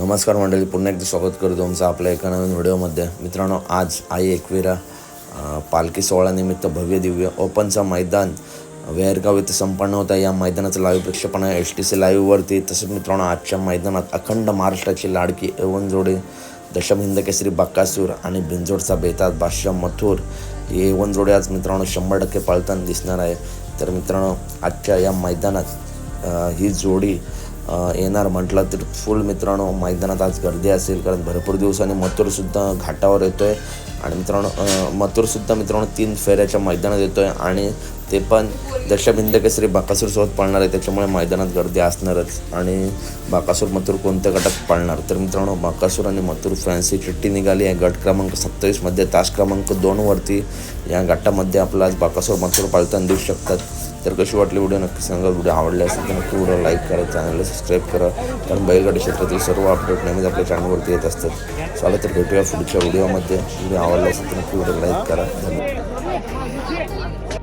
नमस्कार मंडळी पुन्हा एकदा स्वागत करतो तुमचं आपल्या एका नवीन व्हिडिओमध्ये. मित्रांनो आज आई एकविरा पालखी सोहळ्यानिमित्त भव्य दिव्य ओपनचं मैदान वेहरगाव इथं संपन्न होतं. या मैदानाचं लाईव्ह प्रक्षेपण आहे. एस टी सी लाईव्हवरती तसंच मित्रांनो आजच्या मैदानात अखंड महाराष्ट्राची लाडकी एवन जोडे दशमहिंद केसरी बक्कासूर आणि बिंजोडचा बेतात बादशाह मथुर. हे एवन जोडे आज मित्रांनो शंभर टक्के पाळताना दिसणार आहे. तर मित्रांनो आजच्या या मैदानात ही जोडी येणार म्हटलं तर फुल मित्रांनो मैदानात आज गर्दी असेल कारण भरपूर दिवसांनी मथुरसुद्धा घाटावर येतो आहे आणि मित्रांनो मथुरसुद्धा मित्रांनो तीन फेऱ्याच्या मैदानात येतो आहे आणि ते पण दशबिंद केसरी बाकासूरसोबत पळणार आहे त्याच्यामुळे मैदानात गर्दी असणारच. आणि बाकासूर मथुर कोणत्या गटात पळणार? तर मित्रांनो बाकासूर आणि मथुर फॅन्सी चिठ्ठी निघाली आहे गट क्रमांक सत्तावीसमध्ये तास क्रमांक दोनवरती या गटामध्ये आपला आज बाकासूर मथुर पाळताना देऊ शकतात. तर कशी वाटली व्हिडिओ नक्की सांगा. व्हिडिओ आवडले असेल तर नक्की व्हिडिओ लाईक करा चॅनलला सबस्क्राईब करा. कारण बैलगाडी क्षेत्रातील सर्व अपडेट नेहमीच आपल्या चॅनलवरती येत असतात. चला तर भेटूया पुढच्या व्हिडिओमध्ये व्हिडिओ आवडला असेल तर नक्की व्हिडिओ लाईक करा. धन्यवाद.